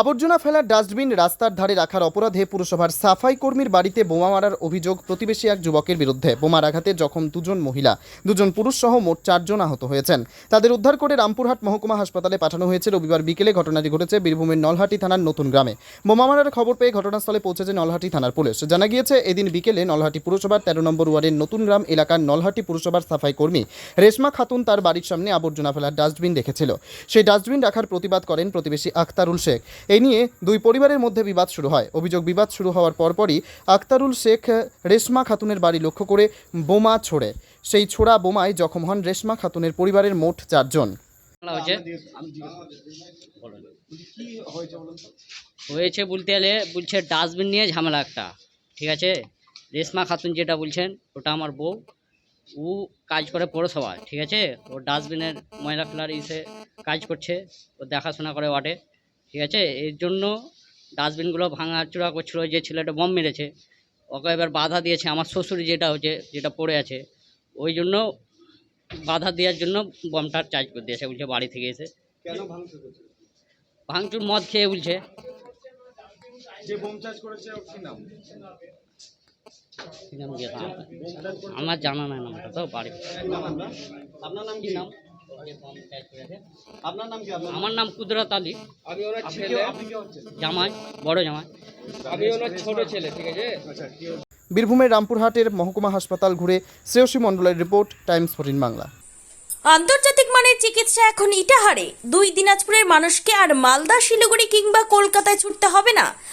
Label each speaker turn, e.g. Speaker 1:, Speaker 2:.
Speaker 1: আবর্জনা ফেলার ডাস্টবিন রাস্তার ধারে রাখার অপরাধে পুরসভার সাফাই কর্মীর বাড়িতে বোমা মারার অভিযোগ প্রতিবেশী এক যুবকের বিরুদ্ধে। বোমার আঘাতে জখম দুজন মহিলা। দুজন পুরুষ সহ মোট চারজন আহত হয়েছেন। তাদের উদ্ধার করে রামপুরহাট মহকুমা হাসপাতালে পাঠানো হয়েছে। রবিবার বিকেলে ঘটনাটি ঘটেছে বীরভূমের নলহাটি থানার নতুন গ্রামে। বোমা মারার খবর পেয়ে ঘটনাস্থলে পৌঁছেছে নলহাটি থানার পুলিশ। জানা গিয়েছে, এদিন বিকেলে নলহাটি পুরসভার তেরো নম্বর ওয়ার্ডের নতুন গ্রাম এলাকার নলহাটি পুরসভার সাফাই কর্মী রেশমা খাতুন তার বাড়ির সামনে আবর্জনা ফেলার ডাস্টবিন রেখেছিল। সেই ডাস্টবিন রাখার প্রতিবাদ করেন প্রতিবেশী আখতারুল শেখ। এই নিয়ে দুই পরিবারের মধ্যে বিবাদ শুরু হয়। অভিযোগ বিবাদ শুরু হওয়ার পরপরই আখতারুল শেখ রেশমা খাতুনের বাড়ি লক্ষ্য করে বোমা ছোড়ে। সেই ছোড়া বোমায় জখম হন রেশমা খাতুনের পরিবারের মোট চারজন।
Speaker 2: হয়েছে। হয়েছে বলতে গেলে বলছে ডাস্টবিন নিয়ে ঝামেলা একটা। ঠিক আছে? রেশমা খাতুন যেটা বলছেন ওটা আমার বউ। ও কাজ করে পৌরসভায়। ঠিক আছে? ও ডাস্টবিনের ময়লা ফেলার ইসে কাজ করছে। ও দেখাশোনা করে ওয়ার্ডে। ঠিক আছে? এর জন্য ডাস্টবিনগুলো ভাঙা চূড়া করছিল যে ছেলেটা বম মেরেছে ওকে এবার বাধা দিয়েছে আমার শ্বশুর যেটা হচ্ছে যেটা পড়ে আছে ওই জন্য বাধা দেওয়ার জন্য বমটা চার্জ করে দিয়েছে বলছে বাড়ি থেকে এসে।
Speaker 3: ভাঙচুর
Speaker 2: মদ খেয়ে বলছে? আমার জানা নাই নামটা তো বাড়ি।
Speaker 3: আপনার নাম
Speaker 2: কি? নাম
Speaker 3: আপনার নাম কি?
Speaker 2: আমার নাম কুদরত আলী।
Speaker 3: আমি ওনার ছেলে? আপনি কি? হচ্ছেন
Speaker 2: জামাই বড় জামাই।
Speaker 3: আমি ওনার ছোট ছেলে ঠিক আছে? আচ্ছা
Speaker 1: বীরভূমের রামপুরহাটের মহকুমা হাসপাতাল ঘুরে শ্রেয়সী মণ্ডলের রিপোর্ট টাইমস ফোর্টিন বাংলা।
Speaker 4: আন্তর্জাতিক মানের চিকিৎসা এখন ইটাহারে। দুই দিনাজপুরের মানুষকে আর মালদা শিলিগুড়ি কিংবা কলকাতায় ছুটতে হবে না।